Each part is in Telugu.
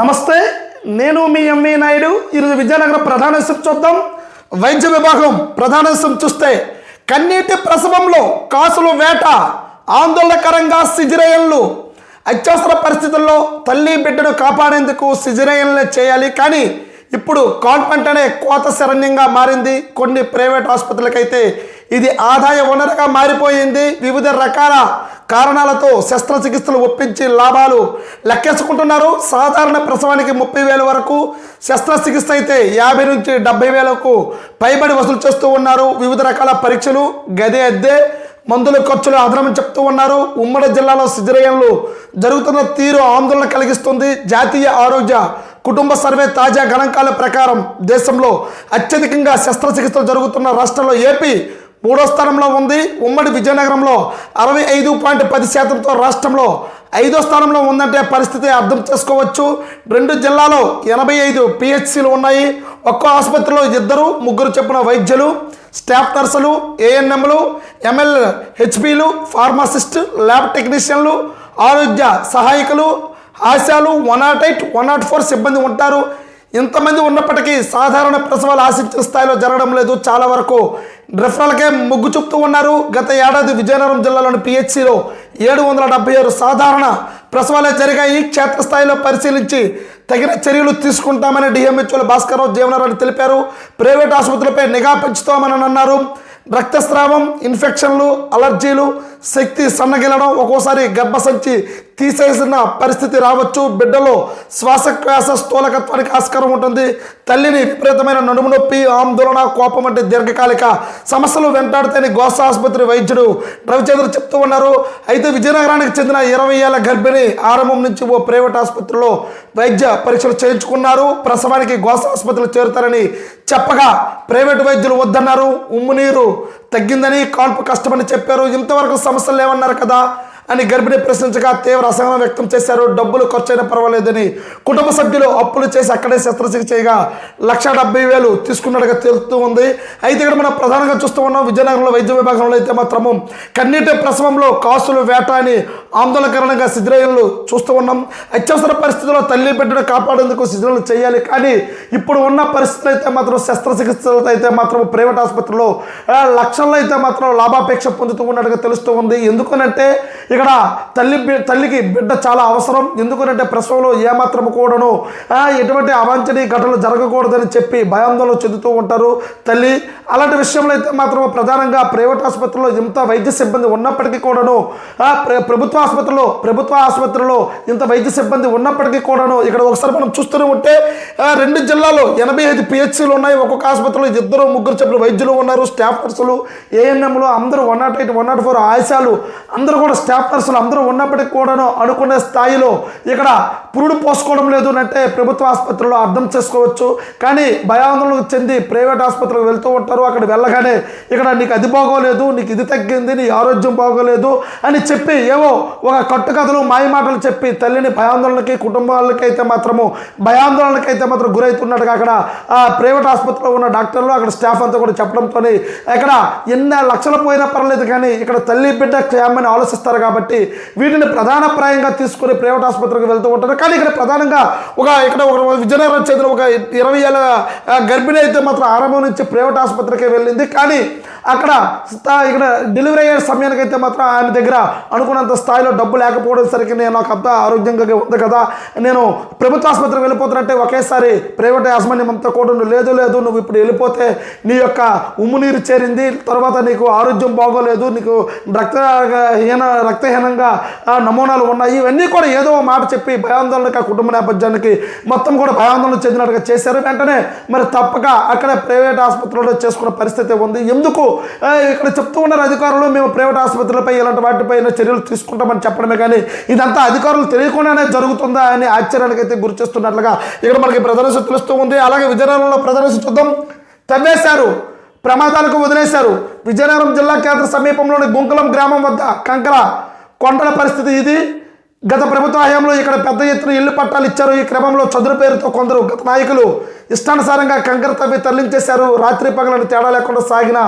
నమస్తే నేను మీ ఎంవి నాయుడు. ఈరోజు విజయనగరం ప్రధాన విషయం చూద్దాం. వైద్య విభాగం ప్రధాన విషయం చూస్తే కన్నీటి ప్రసవంలో కాసుల వేట ఆందోళనకరంగా సిజిరేయన్లు. అత్యవసర పరిస్థితుల్లో తల్లి బిడ్డను కాపాడేందుకు సిజిరేయన్లే చేయాలి. కానీ ఇప్పుడు కాన్వెంట్ అనే కోత శరణ్యంగా మారింది. కొన్ని ప్రైవేట్ ఆసుపత్రులకైతే ఇది ఆదాయ వనరుగా మారిపోయింది. వివిధ రకాల కారణాలతో శస్త్రచికిత్సలు ఒప్పించి లాభాలు లెక్కేసుకుంటున్నారు. సాధారణ ప్రసవానికి ముప్పై వేల వరకు శస్త్రచికిత్స అయితే యాభై నుంచి డెబ్బై వేలకు పైబడి వసూలు చేస్తూ ఉన్నారు. వివిధ రకాల పరీక్షలు గది అద్దె మందుల ఖర్చులు అదనమని చెప్తూ ఉన్నారు. ఉమ్మడి జిల్లాలో సిజరేయన్లు జరుగుతున్న తీరు ఆందోళన కలిగిస్తుంది. జాతీయ ఆరోగ్య కుటుంబ సర్వే తాజా గణాంకాల ప్రకారం దేశంలో అత్యధికంగా శస్త్రచికిత్సలు జరుగుతున్న రాష్ట్రంలో ఏపీ మూడో స్థానంలో ఉంది. ఉమ్మడి విజయనగరంలో అరవై ఐదు పాయింట్ పది శాతంతో రాష్ట్రంలో ఐదో స్థానంలో ఉందంటే పరిస్థితి అర్థం చేసుకోవచ్చు. రెండు జిల్లాలో ఎనభై ఐదు పిహెచ్సిలు ఉన్నాయి. ఒక్కో ఆసుపత్రిలో ఇద్దరు ముగ్గురు చెప్పిన వైద్యులు స్టాఫ్ నర్సులు ఏఎన్ఎంలు ఎంఎల్ హెచ్పిలు ఫార్మాసిస్ట్ ల్యాబ్ టెక్నీషియన్లు ఆరోగ్య సహాయకులు ఆశాలు one nought eight one nought four సిబ్బంది ఉంటారు. ఇంతమంది ఉన్నప్పటికీ సాధారణ ప్రసవాలు ఆశించిన స్థాయిలో జరగడం లేదు. చాలా వరకు రెఫరల్కే మొగ్గు చూపుతూ ఉన్నారు. గత ఏడాది విజయనగరం జిల్లాలోని పిహెచ్సిలో ఏడు వందల డెబ్బై ఆరు సాధారణ ప్రసవాలే జరిగాయి. క్షేత్రస్థాయిలో పరిశీలించి తగిన చర్యలు తీసుకుంటామని డిఎంహెచ్ఓల భాస్కరరావు జీవనారాయణ తెలిపారు. ప్రైవేట్ ఆసుపత్రులపై నిఘా పెంచుతామని అన్నారు. రక్తస్రావం ఇన్ఫెక్షన్లు అలర్జీలు శక్తి సన్నగిలడం ఒక్కోసారి గర్భసంచి తీసేసిన పరిస్థితి రావచ్చు. బిడ్డలో శ్వాసక్వాస స్థూలకత్వానికి ఆస్కారం ఉంటుంది. తల్లిని విపరీతమైన నడుము నొప్పి ఆందోళన కోపం వంటి దీర్ఘకాలిక సమస్యలు వెంటాడితేని గోస ఆసుపత్రి వైద్యుడు రవిచంద్ర చెప్తూ ఉన్నారు. అయితే విజయనగరానికి చెందిన ఇరవై ఏళ్ళ గర్భిణి ఆరంభం నుంచి ఓ ప్రైవేట్ ఆసుపత్రిలో వైద్య పరీక్షలు చేయించుకున్నారు. ప్రసవానికి గోస ఆసుపత్రిలో చేరుతారని చెప్పగా ప్రైవేట్ వైద్యులు వద్దన్నారు. ఉమ్మునీరు తగ్గిందని కాన్పు కష్టమని చెప్పారు. ఇంతవరకు సమస్యలు లేవన్నారు కదా. అని గర్భిణి ప్రశ్నించగా తీవ్ర అసహనం వ్యక్తం చేశారు. డబ్బులు ఖర్చైనా పర్వాలేదని కుటుంబ సభ్యులు అప్పులు చేసి అక్కడే శస్త్రచికిత్స చేయగా లక్ష డెబ్బై వేలు తీసుకున్నట్టుగా తెలుస్తూ ఉంది. అయితే ఇక్కడ మనం ప్రధానంగా చూస్తూ ఉన్నాం విజయనగరంలో వైద్య విభాగంలో అయితే మాత్రము కన్నీటి ప్రసవంలో కాసులు వేట అని ఆందోళనకరంగా సిద్ధులయ్యలు చూస్తూ ఉన్నాం. అత్యవసర పరిస్థితుల్లో తల్లి బిడ్డను కాపాడేందుకు శిథిరాలు చేయాలి. కానీ ఇప్పుడు ఉన్న పరిస్థితులు అయితే మాత్రం శస్త్రచికిత్సలతో అయితే మాత్రం ప్రైవేట్ ఆసుపత్రిలో లక్షల్లో అయితే మాత్రం లాభాపేక్ష పొందుతూ ఉన్నట్టుగా తెలుస్తూ ఉంది. ఎందుకనంటే ఇక్కడ తల్లి తల్లికి బిడ్డ చాలా అవసరం. ఎందుకనంటే ప్రసవంలో ఏమాత్రం కూడాను ఎటువంటి అవాంఛనీయ ఘటనలు జరగకూడదని చెప్పి భయాందోళన చెందుతూ ఉంటారు తల్లి. అలాంటి విషయంలో అయితే మాత్రం ప్రధానంగా ప్రైవేట్ ఆసుపత్రిలో ఇంత వైద్య సిబ్బంది ఉన్నప్పటికీ కూడాను ప్రభుత్వ ఆసుపత్రిలో ప్రభుత్వ ఆసుపత్రిలో ఇంత వైద్య సిబ్బంది ఉన్నప్పటికీ కూడాను ఇక్కడ ఒకసారి మనం చూస్తూనే ఉంటే రెండు జిల్లాలో ఎనభై ఐదు పిహెచ్సీలు ఉన్నాయి. ఒక్కొక్క ఆసుపత్రిలో ఇద్దరు ముగ్గురు చెప్పిన వైద్యులు ఉన్నారు స్టాఫ్ నర్సులు ఏఎన్ఎంలు అందరూ one nought eight one nought four ఆశాలు అందరూ కూడా స్టాఫ్ నర్సులు అందరూ ఉన్నప్పటికీ కూడాను అనుకునే స్థాయిలో ఇక్కడ పురుడు పోసుకోవడం లేదు అంటే ప్రభుత్వ ఆసుపత్రిలో అర్థం చేసుకోవచ్చు. కానీ భయాందోళనకు చెంది ప్రైవేట్ ఆసుపత్రికి వెళ్తూ ఉంటారు. అక్కడ వెళ్ళగానే ఇక్కడ నీకు అది బాగోలేదు నీకు ఇది తగ్గింది నీ ఆరోగ్యం బాగోలేదు అని చెప్పి ఏవో ఒక కట్టుకథలు మాయ మాటలు చెప్పి తల్లిని భయాందోళనకి కుటుంబాలకి అయితే మాత్రము భయాందోళనకి అయితే మాత్రం గురవుతున్నట్టుగా అక్కడ ఆ ప్రైవేట్ ఆసుపత్రిలో ఉన్న డాక్టర్లు అక్కడ స్టాఫ్ అంతా కూడా చెప్పడంతో ఇక్కడ ఎన్ని లక్షలు పోయినా పర్లేదు కానీ ఇక్కడ తల్లి బిడ్డ క్షేమని ఆలోచిస్తారు కాబట్టి వీటిని ప్రధానప్రాయంగా తీసుకుని ప్రైవేట్ ఆసుపత్రికి వెళ్తూ ఉంటారు. కానీ ఇక్కడ ప్రధానంగా ఒక ఇక్కడ ఒక విజయనగరం చెందిన ఒక ఇరవై ఏళ్ళ గర్భిణి అయితే మాత్రం ఆరంభం నుంచి ప్రైవేట్ ఆసుపత్రికి వెళ్ళింది. కానీ అక్కడ ఇక్కడ డెలివరీ అయ్యే సమయానికి అయితే మాత్రం ఆయన దగ్గర అనుకున్నంత స్థాయిలో డబ్బు లేకపోవడం సరికి నేను నాకు అంత ఆరోగ్యంగా ఉంది కదా. నేను ప్రభుత్వ ఆసుపత్రికి వెళ్ళిపోతున్నట్టే ఒకేసారి ప్రైవేట్ యాజమాన్యం అంతా కూడా నువ్వు లేదు లేదు నువ్వు ఇప్పుడు వెళ్ళిపోతే నీ యొక్క ఉమ్ము నీరు చేరింది. తర్వాత నీకు ఆరోగ్యం బాగోలేదు నీకు రక్త హీన రక్తహీనంగా నమూనాలు ఉన్నాయి. ఇవన్నీ కూడా ఏదో మాట చెప్పి భయాందోళనకి ఆ కుటుంబ నేపథ్యానికి మొత్తం కూడా భయాందోళన చెందినట్టుగా చేశారు. వెంటనే మరి తప్పక అక్కడ ప్రైవేట్ ఆసుపత్రిలో చేసుకున్న పరిస్థితి ఉంది. ఎందుకు? ఇక్కడ చెప్తూ ఉన్నారు అధికారులు మేము ప్రైవేట్ ఆసుపత్రులపై ఇలాంటి వాటిపైన చర్యలు తీసుకుంటామని చెప్పడమే కానీ ఇదంతా అధికారులు తెలియకుండానే జరుగుతుందా అని ఆశ్చర్యానికి అయితే గురి చేస్తున్నట్లుగా ఇక్కడ మనకి ప్రదర్శన తెలుస్తూ ఉంది. అలాగే విజయనగరంలో ప్రదర్శన చూద్దాం. తవ్వేశారు. ప్రమాదాలకు వదిలేశారు. విజయనగరం జిల్లా కేంద్ర సమీపంలోని గుంకలం గ్రామం వద్ద కంకర కొండల పరిస్థితి ఇది. గత ప్రభుత్వ హయాంలో ఇక్కడ పెద్ద ఎత్తున ఇల్లు పట్టాలు ఇచ్చారు. ఈ క్రమంలో చదురు పేరుతో కొందరు గత నాయకులు ఇష్టానుసారంగా కంకర తవ్వి తరలించేశారు. రాత్రి పగలను తేడా లేకుండా సాగిన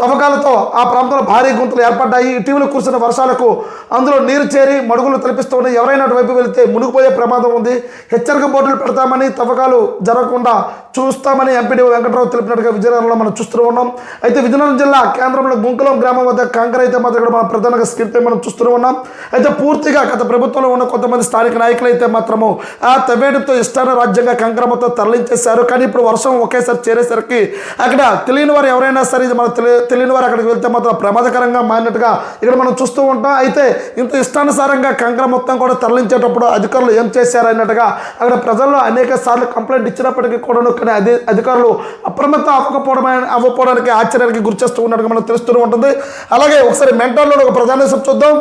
తవ్వకాలతో ఆ ప్రాంతంలో భారీ గుంతలు ఏర్పడ్డాయి. ఇటీవల కురిసిన వర్షాలకు అందులో నీరు చేరి మడుగులు తలపిస్తూ ఎవరైనా అటువైపు వెళితే మునిగిపోయే ప్రమాదం ఉంది. హెచ్చరిక బోర్డులు పెడతామని తవ్వకాలు జరగకుండా చూస్తామని ఎంపీడీ వెంకటరావు తెలిపినట్టుగా విజయనగరంలో మనం చూస్తూ ఉన్నాం. అయితే విజయనగరం జిల్లా కేంద్రంలో గుంకులం గ్రామం వద్ద కంకర అయితే మాత్రం ఇక్కడ మనం ప్రధానంగా స్క్రీన్ పై మనం చూస్తూ ఉన్నాం. అయితే పూర్తిగా గత ప్రభుత్వంలో ఉన్న కొంతమంది స్థానిక నాయకులు అయితే మాత్రము ఆ తవ్వేడుతో ఇష్టాన రాజ్యంగా కంకర మొత్తం తరలించేశారు. కానీ ఇప్పుడు వర్షం ఒకేసారి చేరేసరికి అక్కడ తెలియని వారు ఎవరైనా సరే ఇది మనం తెలియ తెలియని వారు అక్కడికి వెళ్తే మాత్రం ప్రమాదకరంగా మారినట్టుగా ఇక్కడ మనం చూస్తూ ఉంటాం. అయితే ఇంత ఇష్టానుసారంగా కంకర మొత్తం కూడా తరలించేటప్పుడు అధికారులు ఏం చేశారు అన్నట్టుగా అక్కడ ప్రజల్లో అనేక సార్లు కంప్లైంట్ ఇచ్చినప్పటికీ కూడా కానీ అదే అధికారులు అప్రమత్తం అవ్వకపోవడం అవ్వకపోవడానికి ఆశ్చర్యానికి గురి చేస్తూ ఉన్నట్టుగా మనం తెలుస్తూ ఉంటుంది. అలాగే ఒకసారి మెంటల్లో ఒక ప్రధాన చూద్దాం.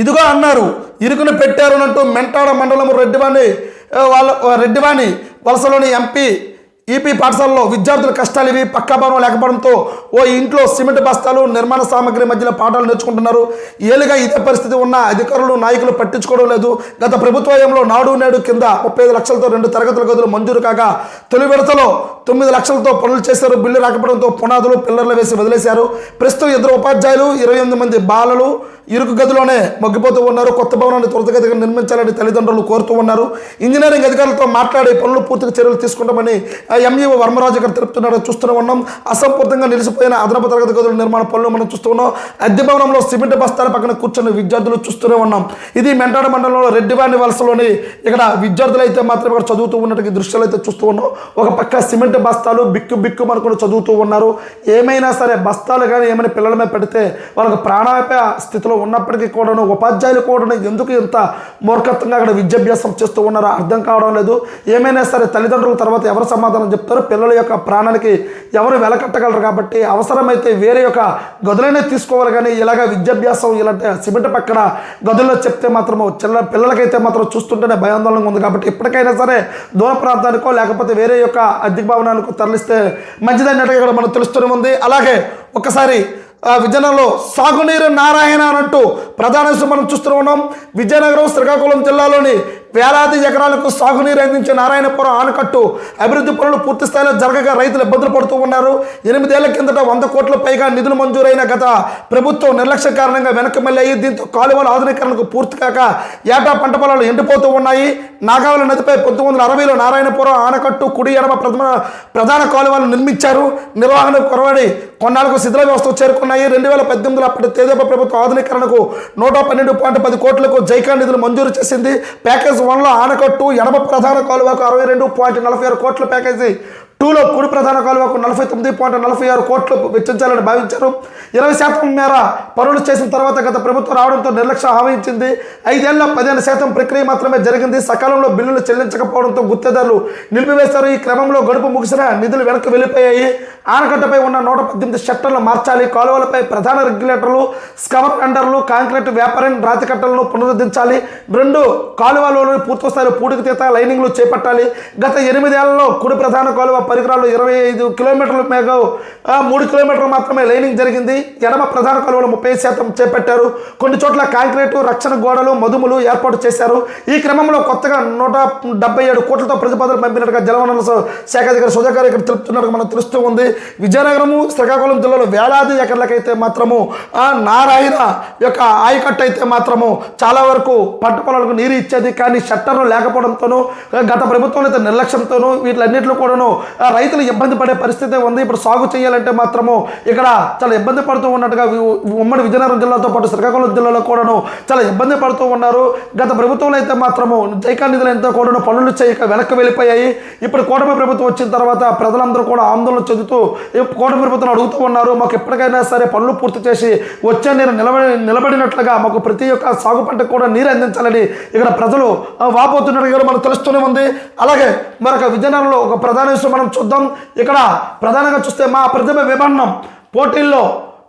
ఇదిగో అన్నారు ఇరుకును పెట్టారు అన్నట్టు మెంటాడ మండలం రెడ్డివాణి వాళ్ళ రెడ్డివాణి వలసలోని ఎంపీ ఈపీ పాఠశాలలో విద్యార్థుల కష్టాలు ఇవి పక్కా భవనం లేకపోవడంతో ఓ ఇంట్లో సిమెంట్ బస్తాలు నిర్మాణ సామాగ్రి మధ్యలో పాఠాలు నేర్చుకుంటున్నారు. ఏలుగా ఇదే పరిస్థితి ఉన్న అధికారులు నాయకులు పట్టించుకోవడం లేదు. గత ప్రభుత్వంలో నాడు నేడు కింద ముప్పై ఐదు లక్షలతో రెండు తరగతుల గదులు మంజూరు కాగా తొలి విడతలో తొమ్మిది లక్షలతో పనులు చేశారు. బిల్లు రాకపోవడంతో పునాదులు పిల్లర్లు వేసి వదిలేశారు. ప్రస్తుతం ఇద్దరు ఉపాధ్యాయులు ఇరవై ఎనిమిది మంది బాలలు ఇరుకు గదిలోనే మగ్గిపోతూ ఉన్నారు. కొత్త భవనాన్ని త్వరితగతిగా నిర్మించాలని తల్లిదండ్రులు కోరుతూ ఉన్నారు. ఇంజనీరింగ్ అధికారులతో మాట్లాడి పనులు పూర్తిగా చర్యలు తీసుకుంటామని ఎంఈఓ వర్మరాజు గారు తెలుపుతున్నాడు చూస్తూనే ఉన్నాం. అసంపూర్తంగా నిలిచిపోయిన అదనపు తరగతి గదుల నిర్మాణ పనులు మనం చూస్తూ ఉన్నాం. అద్దె భవనంలో సిమెంట్ బస్తాల పక్కన కూర్చున్న విద్యార్థులు చూస్తూనే ఉన్నాం. ఇది మెంటాడ మండలంలో రెడ్డివాణి వలసలోని ఇక్కడ విద్యార్థులు అయితే మాత్రం ఇక్కడ చదువుతూ ఉన్నట్టు దృశ్యాలు అయితే చూస్తూ ఉన్నాం. ఒక పక్క సిమెంట్ బస్తాలు బిక్కు బిక్కు మనకుని చదువుతూ ఉన్నారు. ఏమైనా సరే బస్తాలు కానీ ఏమైనా పిల్లల మీద పెడితే వాళ్ళకి ప్రాణాపాయ స్థితిలో ఉన్నప్పటికీ కూడాను ఉపాధ్యాయులు కూడా ఎందుకు ఇంత మూర్ఖత్వంగా అక్కడ విద్యాభ్యాసం చేస్తూ ఉన్నారో అర్థం కావడం లేదు. ఏమైనా సరే తల్లిదండ్రుల తర్వాత ఎవరు సమాధానం చెప్తారు. పిల్లల యొక్క ప్రాణానికి ఎవరు వెలకట్టగలరు కాబట్టి అవసరమైతే వేరే యొక్క గదులైనా తీసుకోవాలి కానీ ఇలాగ విద్యాభ్యాసం ఇలాంటి సిమెంట్ పక్కన గదుల్లో చెప్తే మాత్రము చిల్ల పిల్లలకైతే మాత్రం చూస్తుంటేనే భయాందోళనగా ఉంది కాబట్టి ఇప్పటికైనా సరే దూర ప్రాంతానికో లేకపోతే వేరే యొక్క అద్దె భవనానికో తరలిస్తే మంచిదన్నట్టుగా ఇక్కడ మనకు తెలుస్తూనే ఉంది. అలాగే ఒకసారి విజయనగరంలో సాగునీరు నారాయణ అన్నట్టు ప్రధాన మనం చూస్తూ ఉన్నాం. విజయనగరం శ్రీకాకుళం జిల్లాలోని వేలాది ఎకరాలకు సాగునీరు అందించే నారాయణపురం ఆనకట్టు అభివృద్ధి పనులు పూర్తి స్థాయిలో జరగగా రైతులు ఇబ్బందులు పడుతూ ఉన్నారు. ఎనిమిదేళ్ళ కిందట వంద కోట్ల పైగా నిధులు మంజూరైన గత ప్రభుత్వం నిర్లక్ష్య కారణంగా వెనక్కి మళ్ళీ దీంతో కాలువల ఆధునీకరణకు పూర్తి కాక ఏటా పంట పొలాలు ఎండిపోతూ ఉన్నాయి. నాగావళి నదిపై పంతొమ్మిది వందల అరవైలో నారాయణపురం ఆనకట్టు కుడి ఎడమ ప్రథమ ప్రధాన కాలువలు నిర్మించారు. నిర్వహణ కొరవడి కొన్నాళ్ళకు శిథిల వ్యవస్థ చేరుకున్నాయి. రెండు వేల పద్దెనిమిదిలో అప్పటి తేదీప ప్రభుత్వం ఆధునీకరణకు నూట పన్నెండు పాయింట్ పది కోట్లకు జైకా నిధులు మంజూరు చేసింది. ప్యాకేజ్ వన్లో ఆనకట్టు ఎడమ ప్రధాన కాలువకు అరవై రెండు పాయింట్ నలభై ఆరు కోట్ల ప్యాకేజీ టూలో కుడి ప్రధాన కాలువకు నలభై తొమ్మిది పాయింట్ నలభై ఆరు కోట్లు వెచ్చించాలని భావించారు. ఇరవై శాతం మేర పనులు చేసిన తర్వాత గత ప్రభుత్వం రావడంతో నిర్లక్ష్యం ఆవహించింది ఐదేళ్ళ పదిహేను శాతం ప్రక్రియ మాత్రమే జరిగింది. సకాలంలో బిల్లులు చెల్లించకపోవడంతో గుత్తేదారులు నిలిపివేశారు. ఈ క్రమంలో గడుపు ముగిసిన నిధులు వెనక్కి వెళ్ళిపోయాయి. ఆనకట్టపై ఉన్న నూట పద్దెనిమిది షట్టర్లు మార్చాలి. కాలువలపై ప్రధాన రెగ్యులేటర్లు స్కవర్ టెండర్లు కాంక్రీట్ వ్యాపారం రాతి కట్టలను పునరుద్ధరించాలి. రెండు కాలువలోని పూర్తి స్థాయిలో పూడికి తీత లైనింగ్లు చేపట్టాలి. గత ఎనిమిదేళ్ళలో కుడి ప్రధాన కాలువ పరికరాలు ఇరవై ఐదు కిలోమీటర్ల మేఘ మూడు కిలోమీటర్లు మాత్రమే లైనింగ్ జరిగింది. ఎడమ ప్రధాన కాలువలో ముప్పై శాతం చేపట్టారు. కొన్ని చోట్ల కాంక్రీటు రక్షణ గోడలు మదుములు ఏర్పాటు చేశారు. ఈ క్రమంలో కొత్తగా నూట డెబ్బై ఏడు కోట్లతో ప్రతిపాదనలు పంపినట్టుగా జలవనరుల శాఖ అధికారి సుధాకర్ ఇక్కడ తెలుపుతున్నట్టు మనకు తెలుస్తూ ఉంది. విజయనగరము శ్రీకాకుళం జిల్లాలో వేలాది ఎకర్లకైతే మాత్రము నారాయణ యొక్క ఆయకట్టు అయితే మాత్రము చాలా వరకు పంట పొలాలకు నీరు ఇచ్చేది. కానీ షట్టర్లు లేకపోవడంతోనూ గత ప్రభుత్వం అయితే నిర్లక్ష్యంతోనూ వీటిలన్నింటిలో కూడాను రైతులు ఇబ్బంది పడే పరిస్థితి ఉంది. ఇప్పుడు సాగు చేయాలంటే మాత్రము ఇక్కడ చాలా ఇబ్బంది పడుతూ ఉన్నట్టుగా ఉమ్మడి విజయనగరం జిల్లాతో పాటు శ్రీకాకుళం జిల్లాలో కూడాను చాలా ఇబ్బంది పడుతూ ఉన్నారు. గత ప్రభుత్వంలో అయితే మాత్రము జైకా నిధులు ఎంతో కూడాను పనులు చేయక వెనక్కి వెళ్ళిపోయాయి. ఇప్పుడు కూటమి ప్రభుత్వం వచ్చిన తర్వాత ప్రజలందరూ కూడా ఆందోళన చెందుతూ కూటమి ప్రభుత్వం అడుగుతూ ఉన్నారు. మాకు ఎప్పటికైనా సరే పనులు పూర్తి చేసి వచ్చే నేను నిలబడి నిలబడినట్లుగా మాకు ప్రతి ఒక్క సాగు పంటకు కూడా నీరు అందించాలని ఇక్కడ ప్రజలు వాపోతున్నట్టుగా మనం మనకు తెలుస్తూనే ఉంది. అలాగే మరొక విజయనగరంలో ఒక ప్రధాన విషయం మనం చూద్దాం. ఇక్కడ ప్రధానంగా చూస్తే మా ప్రతిభ విభన్నం పోటీల్లో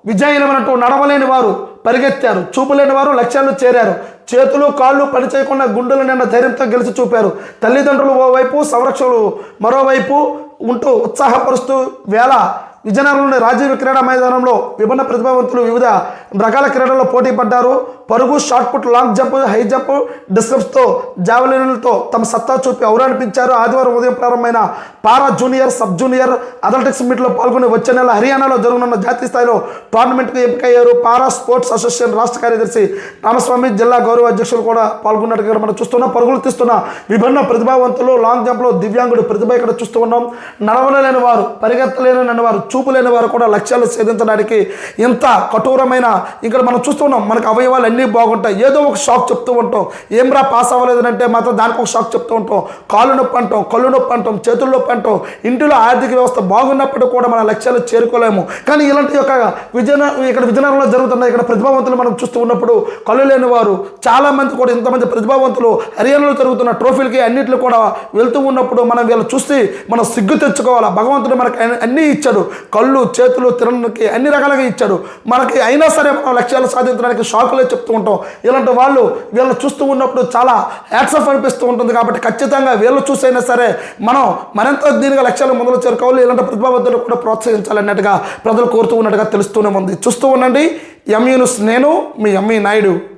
విజయమైనట్టు నడవలేని వారు పరిగెత్తారు. చూపులేని వారు లక్ష్యాలు చేరారు. చేతులు కాళ్ళు పని చేయకుండా గుండెలు నిన్న ధైర్యంతో గెలిచి చూపారు. తల్లిదండ్రులు ఓవైపు సంరక్షకులు మరోవైపు ఉంటూ ఉత్సాహపరుస్తూ వేళ విజయనగరంలోని రాజీవ్ క్రీడా మైదానంలో విభిన్న ప్రతిభావంతులు వివిధ రకాల క్రీడల్లో పోటీ పడ్డారు. పరుగు shot put long jump high jump డిస్కప్స్తో జావెలిన్లతో తమ సత్తా చూపి ఔరానిపించారు ఆదివారం ఉదయం ప్రారంభమైన para junior sub junior athletics మీట్లో పాల్గొని వచ్చే నెల హర్యానాలో జరగనున్న జాతీయ స్థాయిలో టోర్నమెంట్కు ఎంపికయ్యారు పారా స్పోర్ట్స్ అసోసియేషన్ రాష్ట్ర కార్యదర్శి రామస్వామి. జిల్లా గౌరవ అధ్యక్షులు కూడా పాల్గొన్నట్టుగా మనం చూస్తున్నాం. పరుగులు తీస్తున్న విభిన్న ప్రతిభావంతులు లాంగ్ జంప్లో దివ్యాంగుడు ప్రతిభ ఇక్కడ చూస్తూ ఉన్నాం. నడవలేని వారు పరిగెత్తలేని వారు చూపు లేని వారు కూడా లక్ష్యాలు సాధించడానికి ఎంత కఠోరమైన ఇక్కడ మనం చూస్తున్నాం మనకు అవయవాలు అన్నీ బాగుంటాయి. ఏదో ఒక షాక్ చెప్తూ ఉంటాం. ఏం రా పాస్ అవ్వలేదు అంటే మాత్రం దానికి ఒక షాక్ చెప్తూ ఉంటాం. కాళ్ళు నొప్పి అంటాం కళ్ళు నొప్పి అంటాం చేతుల నొప్పి అంటాం. ఇంటిలో ఆర్థిక వ్యవస్థ బాగున్నప్పుడు కూడా మన లక్ష్యాలు చేరుకోలేము. కానీ ఇలాంటి యొక్క విజయన ఇక్కడ విజయనగరంలో జరుగుతున్న ఇక్కడ ప్రతిభావంతులు మనం చూస్తూ ఉన్నప్పుడు కళ్ళు లేని వారు చాలామంది కూడా ఇంతమంది ప్రతిభావంతులు హర్యానాలో జరుగుతున్న ట్రోఫీలకి అన్నింటిలో కూడా వెళ్తూ ఉన్నప్పుడు మనం వీళ్ళు చూసి మనం సిగ్గు తెచ్చుకోవాలా? భగవంతుడు మనకి అన్ని- అన్నీ ఇచ్చాడు. కళ్ళు చేతులు తినడానికి అన్ని రకాలుగా ఇచ్చాడు. మనకి అయినా సరే మనం లక్ష్యాలు సాధించడానికి షాకులే చెప్తూ ఉంటాం. ఇలాంటి వాళ్ళు వీళ్ళని చూస్తూ ఉన్నప్పుడు చాలా యాక్సఫ్ అనిపిస్తూ ఉంటుంది కాబట్టి ఖచ్చితంగా వీళ్ళు చూసైనా సరే మనం మరింత దీనిగా లక్ష్యాలు మొదలు చేరుకోవాలి. ఇలాంటి ప్రతిభావంతులు కూడా ప్రోత్సహించాలన్నట్టుగా ప్రజలు కోరుతూ ఉన్నట్టుగా తెలుస్తూనే ఉంది. చూస్తూ ఉండండి. ఎంఈ న్యూస్ నేను మీ ఎంఈ నాయుడు.